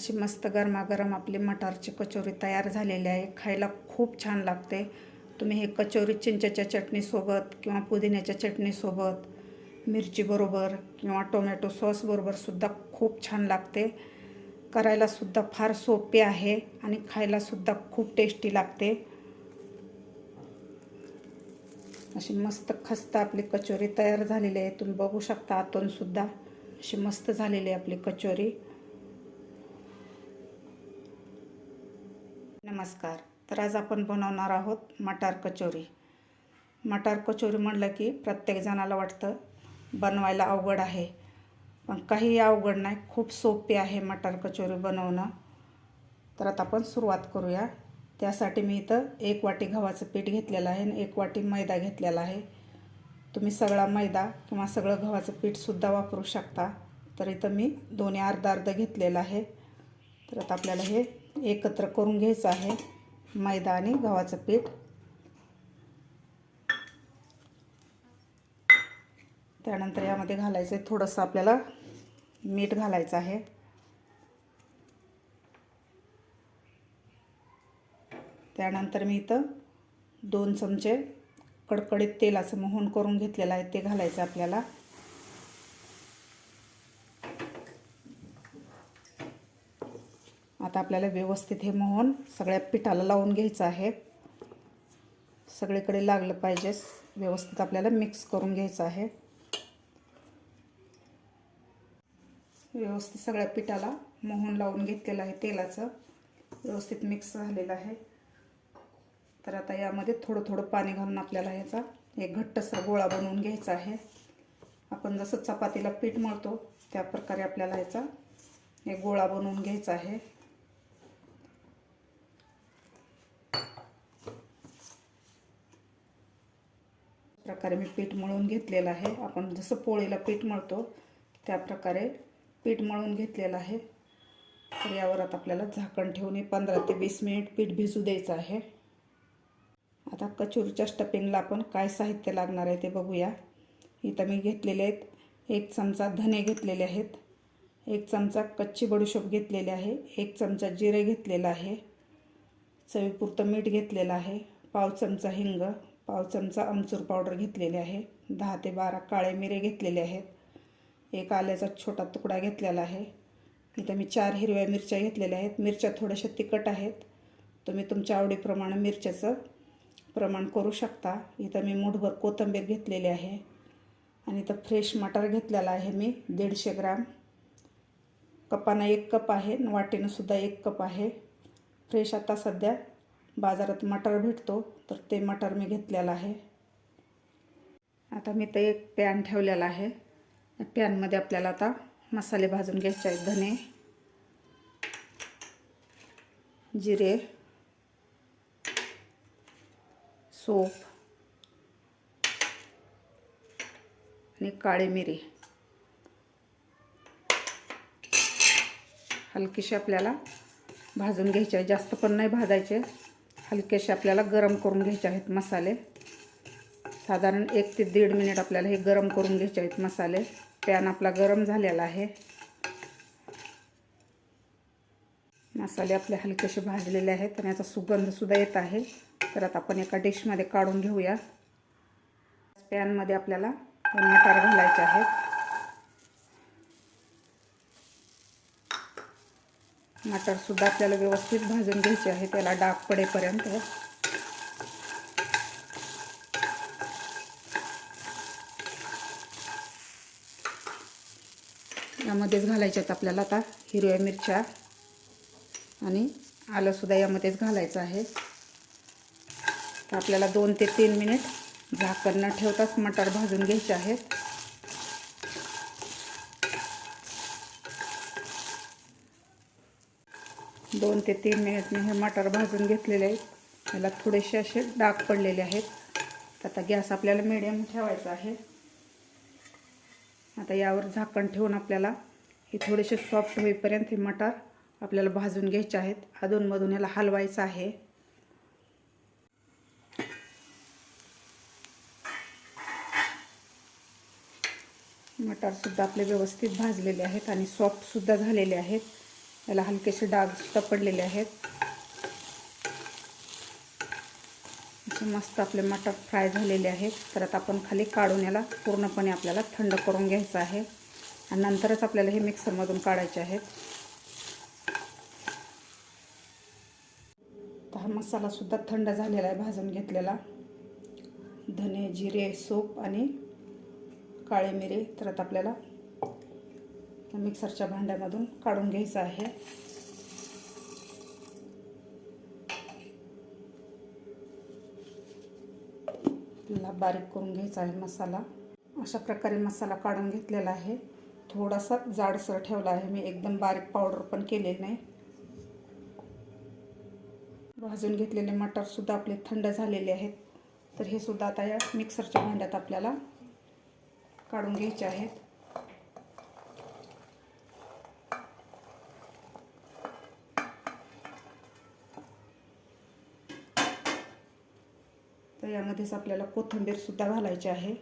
अशी मस्त गरमागरम आपली मटारची कचोरी तयार झालेली आहे. खायला खूप छान लागते. तुम्ही हे कचोरी चिंचेच्या चटणीसोबत किंवा पुदिन्याच्या चटणीसोबत मिरचीबरोबर किंवा टोमॅटो सॉसबरोबरसुद्धा खूप छान लागते. करायलासुद्धा फार सोपे आहे आणि खायलासुद्धा खूप टेस्टी लागते. अशी मस्त खस्त आपली कचोरी तयार झालेली आहे. तुम्ही बघू शकता आतूनसुद्धा अशी मस्त झालेली आहे आपली कचोरी. नमस्कार. तर आज आपण बनवणार आहोत मटार कचोरी. मटार कचोरी म्हटलं की प्रत्येकजणाला वाटतं बनवायला अवघड आहे. पण काही अवघड नाही खूप सोपी आहे मटार कचोरी बनवणं. तर आता आपण सुरुवात करूया. त्यासाठी मी इथं एक वाटी गव्हाचं पीठ घेतलेलं आहे आणि एक वाटी मैदा घेतलेला आहे. तुम्ही सगळा मैदा किंवा सगळं गव्हाचं पीठसुद्धा वापरू शकता. तर इथं मी दोन्ही अर्धा अर्ध घेतलेलं आहे. तर आता आपल्याला हे एकत्र करून घ्यायचं आहे. मैदा आणि गव्हाचं पीठ. त्यानंतर यामध्ये घालायचं आहे थोडंसं आपल्याला मीठ घालायचं आहे. त्यानंतर मी इथं दोन चमचे कडकडीत तेलाचं मोहन करून घेतलेलं आहे ते घालायचं आपल्याला. आता आपल्याला व्यवस्थित हे मोहन सगळ्या पिठाला लावून घ्यायचं आहे. सगळीकडे लागलं पाहिजे. व्यवस्थित आपल्याला मिक्स करून घ्यायचं आहे. व्यवस्थित सगळ्या पिठाला मोहन लावून घेतलेलं आहे तेलाचं. व्यवस्थित मिक्स झालेलं आहे. तर आता यामध्ये थोडं थोडं पाणी घालून आपल्याला ह्याचा एक घट्टसर गोळा बनवून घ्यायचा आहे. आपण जसं चपातीला पीठ मळतो त्या प्रकारे आपल्याला ह्याचा एक गोळा बनवून घ्यायचा आहे. प्रकारे मी पीठ मळून घेतलेलं आहे. आपण जसं पोळीला पीठ मळतो त्या प्रकारे पीठ मळून घेतलेलं आहे. तर यावर आता आपल्याला झाकण ठेवून पंधरा ते वीस मिनिट पीठ भिजू द्यायचं आहे. आता कचोरीच्या स्टपिंगला आपण काय साहित्य लागणार आहे ते बघूया. इथं मी घेतलेले आहेत एक चमचा धने घेतलेले आहेत एक चमचा कच्ची बडीशोप घेतलेली आहे एक चमचा जिरे घेतलेला आहे चवीपुरतं मीठ घेतलेलं आहे पाव चमचा हिंग पाव चमचा आमचूर पावडर घेतलेली आहे. दहा ते बारा काळे मिरे घेतलेले आहेत. एक आल्याचा छोटा तुकडा घेतलेला आहे. इथं मी चार हिरव्या मिरच्या घेतलेल्या आहेत. मिरच्या थोड्याशा तिखट आहेत. तुम्ही तुमच्या आवडीप्रमाणे मिरच्याचं प्रमाण करू शकता. इथं मी मुठभर कोथिंबीर घेतलेली आहे. आणि इथं फ्रेश मटार घेतलेला आहे मी दीडशे ग्राम. कपानं एक कप आहे वाटीनं सुद्धा एक कप आहे. फ्रेश आता सध्या बाजारात मटार भेटतो तर ते मटार मी घेतलेलं आहे. आता मी ते एक पॅन ठेवलेला आहे. पॅनमध्ये आपल्याला आता मसाले भाजून घ्यायचे आहेत. धने जिरे सोप आणि काळी मिरी. हलकीशी आपल्याला भाजून घ्यायचे आहे. जास्त पण नाही भाजायचे. हलकेसे आपल्याला गरम करून घ्यायचे आहेत मसाले. साधारण एक ते दीड मिनिट आपल्याला हे गरम करून घ्यायचे आहेत मसाले. पॅन आपला गरम झालेला आहे. मसाले आपले हलकेसे भाजलेले आहेत आणि याचा सुगंधसुद्धा येत आहे. तर आता आपण एका डिशमध्ये काढून घेऊया. पॅनमध्ये आपल्याला मटार घालायचे आहेत. मटारसुद्धा आपल्याला व्यवस्थित भाजून घ्यायचे आहे त्याला डाग पडेपर्यंत. यामध्येच घालायच्यात आपल्याला आता हिरव्या मिरच्या आणि आलंसुद्धा यामध्येच घालायचं आहे. तर आपल्याला दोन ते तीन मिनिट झाकण न ठेवताच मटार भाजून घ्यायचे आहेत. दोन ते तीन मिनिट मी हे मटार भाजून घेतलेले आहेत. याला थोडेसे असे डाग पडलेले आहेत. आता गॅस आपल्याला मिडियम ठेवायचा आहे. आता यावर झाकण ठेवून आपल्याला हे थोडेसे सॉफ्ट होईपर्यंत हे मटार आपल्याला भाजून घ्यायचे आहेत. अधूनमधून याला हलवायचं आहे. मटारसुद्धा आपले व्यवस्थित भाजलेले आहेत आणि सॉफ्टसुद्धा झालेले आहेत. याला हलकेसे डाग सुद्धा पडलेले आहेत. असे मस्त आपले मटर फ्राय झालेले आहेत. तर आता आपण खाली काढून याला पूर्णपणे आपल्याला थंड करून घ्यायचं आहे. आणि नंतरच आपल्याला हे मिक्सरमधून काढायचे आहेत. तर हा मसालासुद्धा थंड झालेला आहे भाजून घेतलेला. धने जिरे सूप आणि काळे मिरे. तर आता आपल्याला मिक्सरच्या भांड्यामधून काढून घ्यायचं आहे. आपल्याला बारीक करून घ्यायचा आहे मसाला. अशा प्रकारे मसाला काढून घेतलेला आहे. थोडासा जाडसर ठेवला आहे. मी एकदम बारीक पावडर पण केलेली नाही. भाजून घेतलेले मटरसुद्धा आपले थंड झालेले आहेत. तर हे सुद्धा आता या मिक्सरच्या भांड्यात आपल्याला काढून घ्यायचे आहेत. यामध्येच आपल्याला कोथिंबीरसुद्धा घालायची आहे.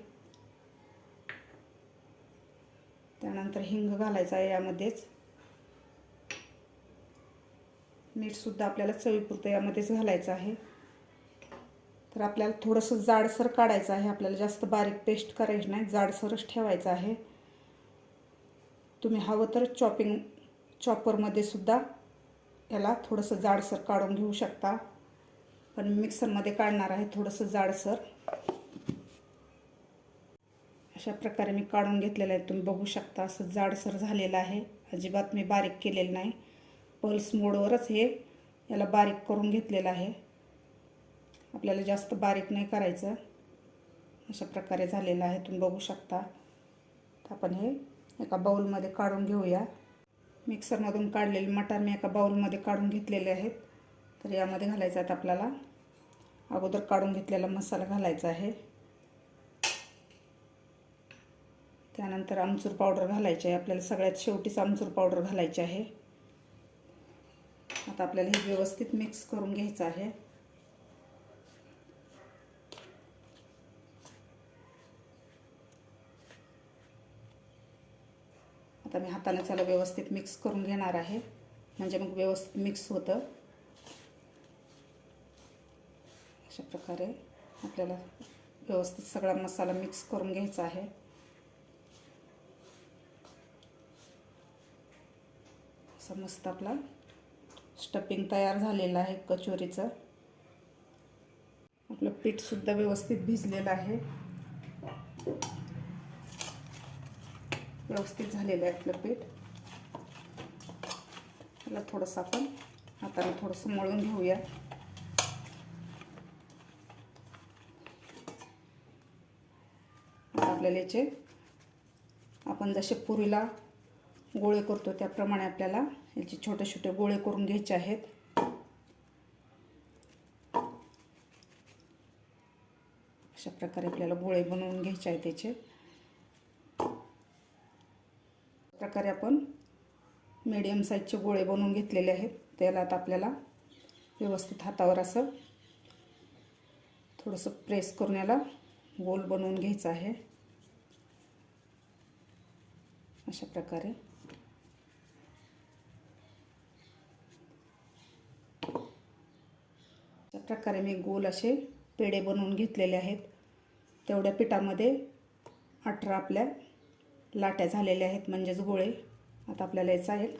त्यानंतर हिंग घालायचा आहे यामध्येच. मीठसुद्धा आपल्याला चवीपुरतं यामध्येच घालायचं आहे. तर आपल्याला थोडंसं जाडसर काढायचं आहे. आपल्याला जास्त बारीक पेस्ट करायची नाही जाडसरच ठेवायचं आहे. तुम्ही हवं तर चॉपिंग चॉपरमध्ये सुद्धा याला थोडंसं जाडसर काढून घेऊ शकता. पण मिक्सरमध्ये काढणार आहे थोडंसं जाडसर. अशा प्रकारे मी काढून घेतलेलं आहे. तुम्ही बघू शकता असं जाडसर झालेलं आहे. अजिबात मी बारीक केलेलं नाही. पल्स मोडवरच हे याला बारीक करून घेतलेलं आहे. आपल्याला जास्त बारीक नाही करायचं. अशा प्रकारे झालेलं आहे. तुम्ही बघू शकता. आपण हे एका बाऊलमध्ये काढून घेऊया. मिक्सरमधून काढलेले मटार मी एका बाऊलमध्ये काढून घेतलेले आहेत. तर यामध्ये घालायचं आहेत आपल्याला. अगोदर काढून घेतलेला मसाला घालायचा आहे. त्यानंतर आमचूर पावडर घालायची आहे. आपल्याला सगळ्यात शेवटीच आमचूर पावडर घालायची आहे. आता आपल्याला हे व्यवस्थित मिक्स करून घ्यायचं आहे. आता मी हाताने त्याला व्यवस्थित मिक्स करून घेणार आहे. म्हणजे मग व्यवस्थित मिक्स होतं. अशा प्रकारे आपल्याला व्यवस्थित सगळा मसाला मिक्स करून घ्यायचा आहे. असं मस्त आपला स्टफिंग तयार झालेलं आहे कचोरीचं. आपलं पीठसुद्धा व्यवस्थित भिजलेलं आहे. व्यवस्थित झालेलं आहे आपलं पीठ. त्याला थोडंसं आपण हाताने थोडंसं मळून घेऊया. आपल्याला याचे. आपण जसे पुरीला गोळे करतो त्याप्रमाणे आपल्याला याचे छोटे छोटे गोळे करून घ्यायचे आहेत. अशा प्रकारे आपल्याला गोळे बनवून घ्यायचे आहेत त्याचे प्रकारे आपण मीडियम साईजचे गोळे बनवून घेतलेले आहेत. त्याला आता आपल्याला व्यवस्थित हातावर असं थोडंसं प्रेस करून याला गोल बनवून घ्यायचं आहे. अशा प्रकारे. अशा प्रकारे मी गोल असे पेढे बनवून घेतलेले आहेत. तेवढ्या पिठामध्ये अठरा आपल्या लाट्या झालेल्या आहेत म्हणजेच गोळे. आता आपल्याला याचा एक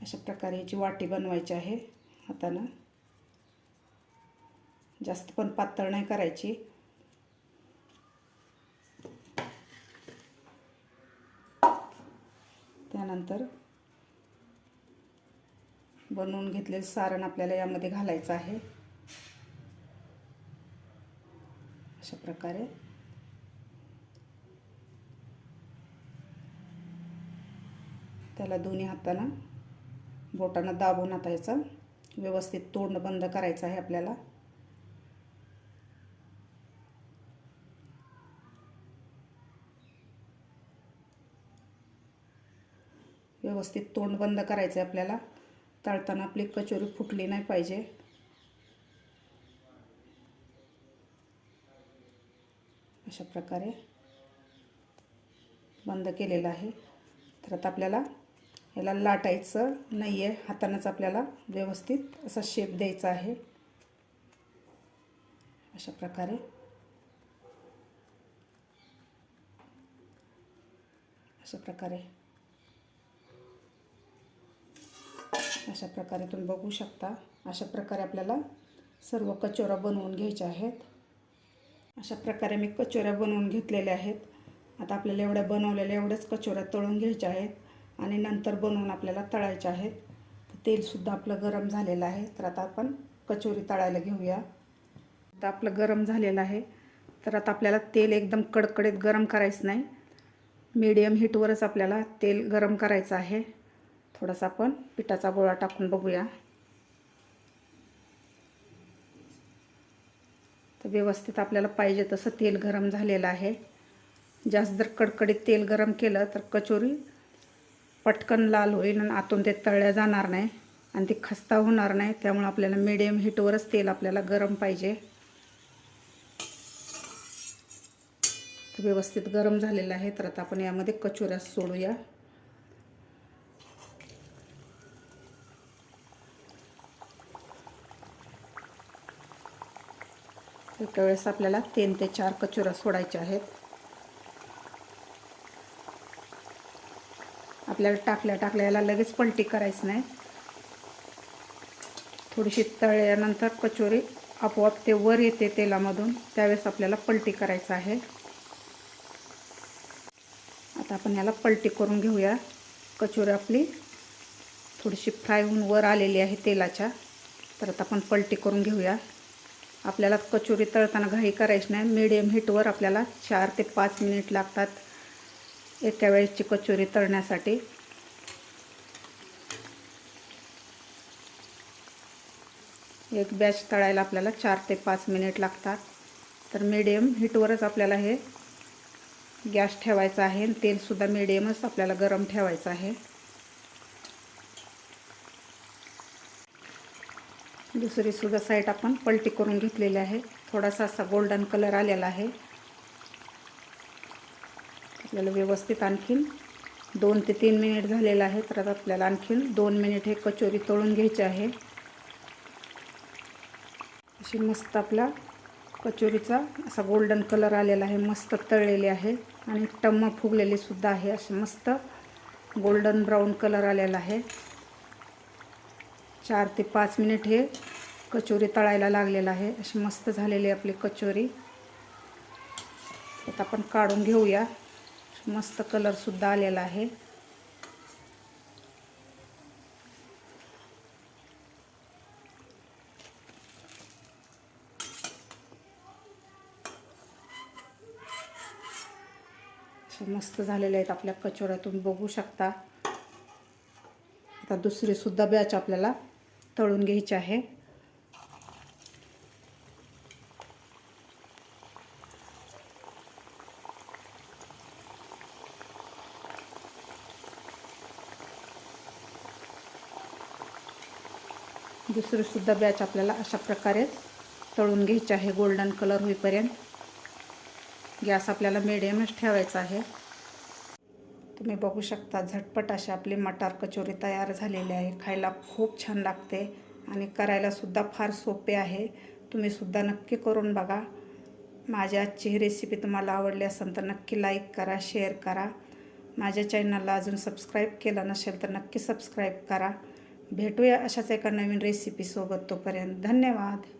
अशा प्रकारे याची वाटी बनवायची आहे. हातानं. जास्त पण पातळ नाही करायची. त्यानंतर बनवून घेतलेलं सारण आपल्याला यामध्ये घालायचं आहे. अशा प्रकारे. त्याला दोन्ही हातानं बोटानं दाबून आता याचं व्यवस्थित तोंड बंद करायचं आहे आपल्याला. व्यवस्थित तोंड बंद करायचं आहे आपल्याला. तळताना आपली कचोरी फुटली नाही पाहिजे. अशा प्रकारे बंद केलेलं आहे. तर आता आपल्याला याला लाटायचं नाही आहे हातानंच आपल्याला व्यवस्थित असा शेप द्यायचा आहे. अशा प्रकारे. अशा प्रकारे. अशा प्रकारे तुम्ही बघू शकता. अशा प्रकारे आपल्याला सर्व कचोऱ्या बनवून घ्यायच्या आहेत. अशा प्रकारे मी कचोऱ्या बनवून घेतलेल्या आहेत. आता आपल्याला एवढ्या बनवलेल्या एवढ्याच कचोऱ्या तळून घ्यायच्या आहेत आणि नंतर बनवून आपल्याला तळायच्या आहेत. तेलसुद्धा आपलं गरम झालेलं आहे. तर आता आपण कचोरी तळायला घेऊया. आता आपलं गरम झालेलं आहे. तर आता आपल्याला तेल एकदम कडकडीत गरम करायचं नाही. मीडियम हीटवरच आपल्याला तेल गरम करायचं आहे. थोडासा आपण पिठाचा गोळा टाकून बघूया. तर व्यवस्थित आपल्याला पाहिजे तसं तेल गरम झालेलं आहे. जास्त जर कडकडीत तेल गरम केलं तर कचोरी पटकन लाल होईल आणि आतून ते तळल्या जाणार नाही आणि ती खस्ता होणार नाही. त्यामुळे आपल्याला मिडियम हीटवरच तेल आपल्याला गरम पाहिजे. व्यवस्थित गरम झालेलं आहे. तर आता आपण यामध्ये कचोऱ्या सोडूया. एका वेळेस आपल्याला तीन ते चार कचोऱ्या सोडायच्या आहेत. आपल्याला टाकल्या टाकल्या याला लगेच पलटी करायचं नाही. थोडीशी तळल्यानंतर कचोरी आपोआप ते वर येते तेलामधून. त्यावेळेस आपल्याला पलटी करायचं आहे. आता आपण याला पलटी करून घेऊया. कचोरी आपली थोडीशी फ्राय होऊन वर आलेली आहे तेलाच्या. तर आता आपण पलटी करून घेऊया. आपल्याला कचोरी तळताना घाई करायची नाही. मीडियम हीटवर आपल्याला चार ते पाच मिनिट लागतात एका वेळेसची कचोरी तळण्यासाठी. एक बॅच तळायला आपल्याला चार ते पाच मिनिट लागतात. तर मीडियम हीटवरच आपल्याला हे गॅस ठेवायचा आहे. आणि तेलसुद्धा मीडियमच आपल्याला गरम ठेवायचं आहे. दुसरीसुद्धा साईड आपण पलटी करून घेतलेली आहे. थोडासा असा गोल्डन कलर आलेला आहे. आपल्याला व्यवस्थित आणखीन दोन ते तीन मिनिट झालेलं आहे. तर आता आपल्याला आणखीन दोन मिनिट हे कचोरी तळून घ्यायची आहे. अशी मस्त आपला कचोरीचा असा गोल्डन कलर आलेला आहे. मस्त तळलेली आहे. आणि टम्म फुगलेली सुद्धा आहे. असे मस्त गोल्डन ब्राऊन कलर आलेला आहे. चार ते पाच मिनिट हे कचोरी तळायला लागलेलं आहे. अशी मस्त झालेली आपली कचोरी. आता आपण काढून घेऊया. मस्त कलरसुद्धा आलेला आहे. मस्त झालेल्या आहेत आपल्या कचोऱ्या तुम्ही बघू शकता. आता दुसरीसुद्धा बॅच आपल्याला तळून घ्यायची आहे. दुसरीसुद्धा बॅच आपल्याला अशा प्रकारे तळून घ्यायची आहे. गोल्डन कलर होईपर्यंत. गॅस आपल्याला मिडियमच ठेवायचा आहे. तुम्ही बघू शकता झटपट अशी आपली मटार कचोरी तयार झालेली आहे. खायला खूप छान लागते आणि करायलासुद्धा फार सोपे आहे. तुम्हीसुद्धा नक्की करून बघा. माझ्या आजची ही रेसिपी तुम्हाला आवडली असेल तर नक्की लाईक करा शेअर करा. माझ्या चॅनलला अजून सबस्क्राईब केलं नसेल तर नक्की सबस्क्राईब करा. भेटूया अशाच एका नवीन रेसिपीसोबत तोपर्यंत. धन्यवाद.